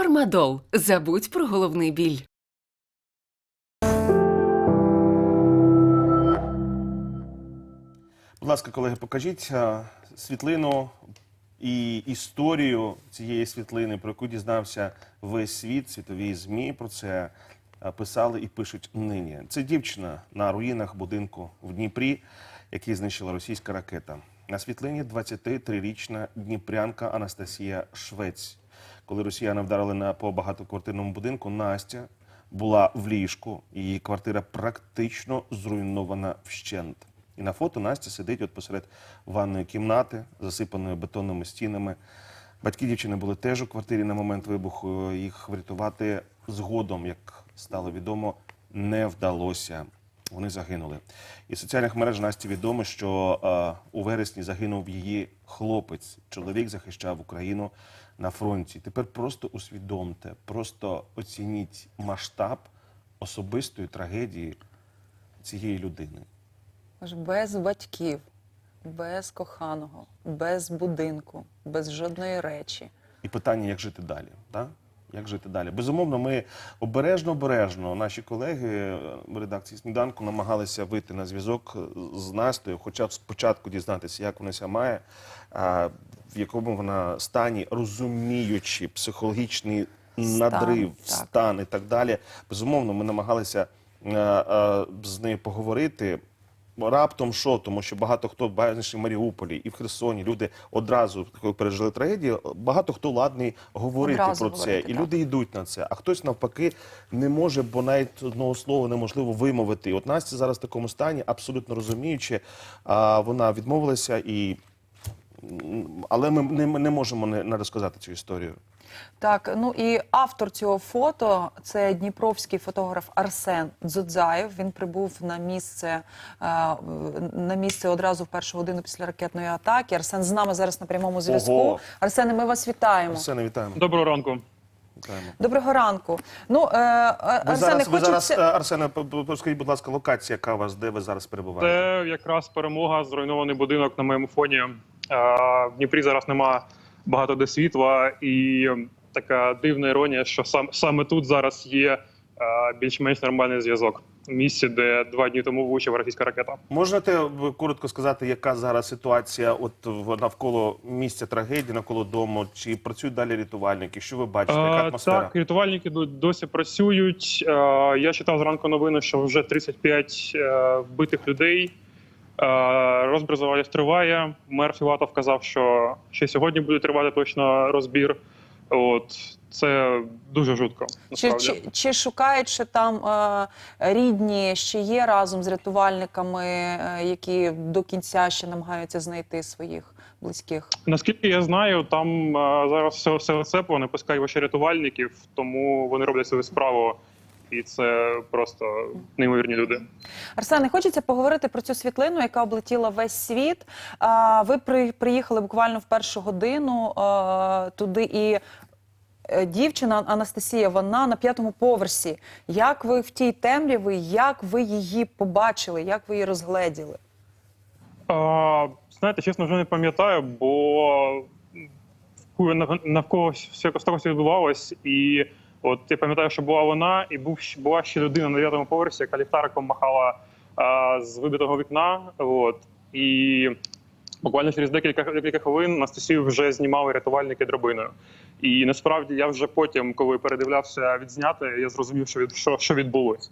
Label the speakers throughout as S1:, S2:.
S1: Фармадол. Забудь про головний біль.
S2: Будь ласка, колеги, покажіть е, світлину і історію цієї світлини, про яку дізнався весь світ, світові змі про це е, писали і пишуть нині. Це дівчина на руїнах будинку в Дніпрі, який знищила російська ракета. На світлині 23-річна дніпрянка Анастасія Швець. Коли росіяни вдарили на по багатоквартирному будинку, Настя була в ліжку. Її квартира практично зруйнована вщент. І на фото Настя сидить от посеред ванної кімнати, засипаної бетонними стінами. Батьки дівчини були теж у квартирі на момент вибуху. Їх врятувати згодом, як стало відомо, не вдалося. Вони загинули. І в соціальних мережах Насті відомо, що е, у вересні загинув її хлопець. Чоловік захищав Україну на фронті. Тепер просто усвідомте, просто оцініть масштаб особистої трагедії цієї людини.
S3: Без батьків, без коханого, без будинку, без жодної речі.
S2: І питання, як жити далі. Так? Як жити далі? Безумовно, ми обережно, обережно, наші колеги е, в редакції сніданку намагалися вийти на зв'язок з Настею, хоча б спочатку дізнатися, як вона ся має, в якому вона стані, розуміючи психологічний надрив,
S3: так.
S2: стан і так далі. Безумовно, ми намагалися е, е, з нею поговорити. Раптом що, тому що багато хто в Маріуполі і в Херсоні люди одразу пережили трагедію. Багато хто ладний говорити
S3: Одразу
S2: про це,
S3: говорити,
S2: і
S3: так.
S2: люди йдуть на це. А хтось навпаки не може, бо навіть одного слова неможливо вимовити. І от Настя зараз в такому стані, абсолютно розуміючи, вона відмовилася і. Але ми не, не можемо не, не розказати цю історію.
S3: Так, ну і автор цього фото це дніпровський фотограф Арсен Дзудзаєв. Він прибув на місце е, на місце одразу в першу годину після ракетної атаки. Арсен з нами зараз на прямому зв'язку. Арсене, ми вас вітаємо.
S2: Арсене, вітаємо.
S4: Доброго ранку.
S2: вітаємо.
S3: Доброго ранку. Ну е, е,
S2: Ви
S3: Арсене,
S2: зараз, ви зараз е, Арсене, скажіть, будь ласка, локація, яка у вас, де ви зараз перебуваєте?
S4: Це якраз перемога, зруйнований будинок на моєму фоні. Е, В Дніпрі зараз нема багато де світла, і така дивна іронія, що сам саме тут зараз є е, більш-менш нормальний зв'язок. Місці, де два дні тому влучила російська ракета.
S2: Можете коротко сказати, яка зараз ситуація от навколо місця трагедії, навколо дому? Чи працюють далі рятувальники? Що ви бачите? Яка
S4: Е,
S2: атмосфера?
S4: Так, рятувальники досі працюють. Е, Я читав зранку новини, що вже 35 е, вбитих людей. Е, Розбір завалів триває. Мер Філатов казав, що ще сьогодні буде тривати точно розбір. От це дуже жутко.
S3: Чи, чи, чи шукають ще там е, рідні, ще є разом з рятувальниками, е, які до кінця ще намагаються знайти своїх близьких?
S4: Наскільки я знаю, там е, зараз все, все оцепло, не пускають лише рятувальників, тому вони роблять свою справу, і це просто неймовірні люди.
S3: Арсене, хочеться поговорити про цю світлину, яка облетіла весь світ. А, Ви при, приїхали буквально в першу годину а, туди і. е, Дівчина Анастасія, вона на п'ятому поверсі. Як ви в тій темряві, як ви її побачили, як ви її розгледіли?
S4: А, знаєте, чесно, вже не пам'ятаю, бо навколо все відбувалось, і от я пам'ятаю, що була вона, і був була ще людина на дев'ятому поверсі, яка ліхтариком махала а, з вибитого вікна. От і буквально через декілька декілька хвилин Анастасію вже знімали рятувальники драбиною. І насправді я вже потім, коли передивлявся відзняти, я зрозумів, що від що, що відбулось.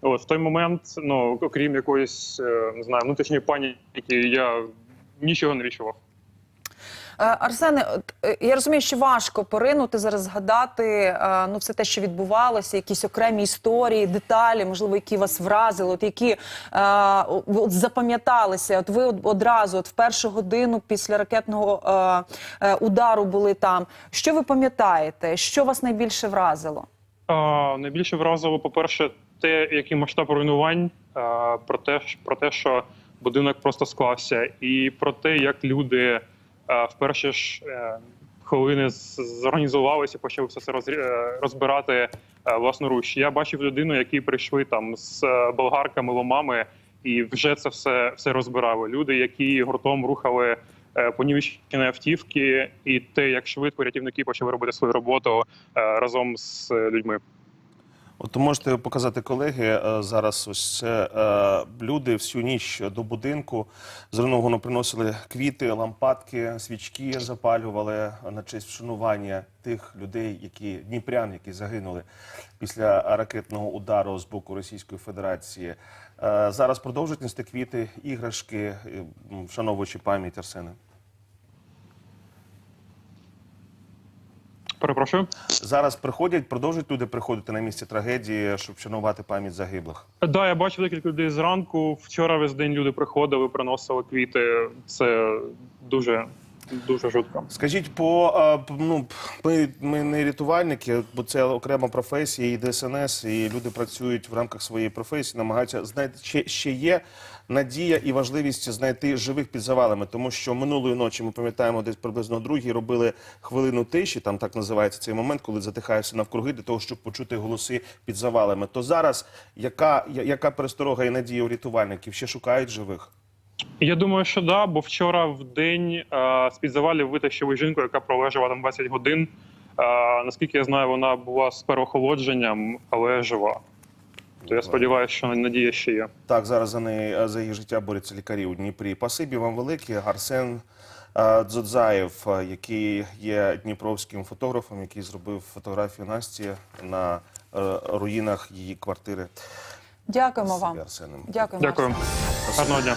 S4: От в той момент, ну окрім якоїсь е, не знаю, внутрішньої паніки, я нічого не відчував.
S3: Е, Арсене, е, я розумію, що важко поринути зараз згадати е, ну все те, що відбувалося, якісь окремі історії, деталі, можливо, які вас вразили, от які от запам'яталися. От ви одразу, от в першу годину після ракетного удару були там. Що ви пам'ятаєте? Що вас найбільше вразило?
S4: А, найбільше вразило, по-перше, те, який масштаб руйнувань, а, про те, про те, що будинок просто склався, і про те, як люди в перші ж е, хвилини зорганізувалися, почали все це е, розбирати е, власноруч. Я бачив людину, які прийшли там з е, болгарками, ломами, і вже це все, все розбирали. Люди, які гуртом рухали е, понівечені автівки, і те, як швидко рятівники почали робити свою роботу е, разом з е, людьми.
S2: От можете показати колеги е, зараз. Ось це е, люди всю ніч до будинку з приносили квіти, лампадки, свічки запалювали на честь вшанування тих людей, які дніпрян, які загинули після ракетного удару з боку Російської Федерації. Е, Зараз продовжують нести квіти, іграшки, вшановуючи пам'ять Арсена.
S4: Перепрошую.
S2: Зараз приходять, продовжують люди приходити на місце трагедії, щоб вшанувати пам'ять загиблих.
S4: Да, я бачив декілька людей зранку. Вчора весь день люди приходили, приносили квіти. Це дуже дуже жутко.
S2: Скажіть, по ну ми, ми не рятувальники, бо це окрема професія, і ДСНС, і люди працюють в рамках своєї професії, намагаються знайти ще, ще є надія і важливість знайти живих під завалами, тому що минулої ночі ми пам'ятаємо, десь приблизно о другій робили хвилину тиші. Там так називається цей момент, коли затихає навкруги для того, щоб почути голоси під завалами. То зараз яка яка пересторога і надія у рятувальників? Ще шукають живих?
S4: Я думаю, що да, бо вчора в день е, з під завалів витащили жінку, яка пролежала там 20 годин. Е, наскільки я знаю, вона була з переохолодженням, але жива. То я сподіваюся, що надія ще є.
S2: Так, зараз за неї е, за її життя борються лікарі у Дніпрі. Пасибі вам велике. Арсен Дзодзаєв, який є дніпровським фотографом, який зробив фотографію Насті на руїнах її квартири.
S3: Дякуємо вам. Дякуємо.
S4: Дякую. Гарного дня.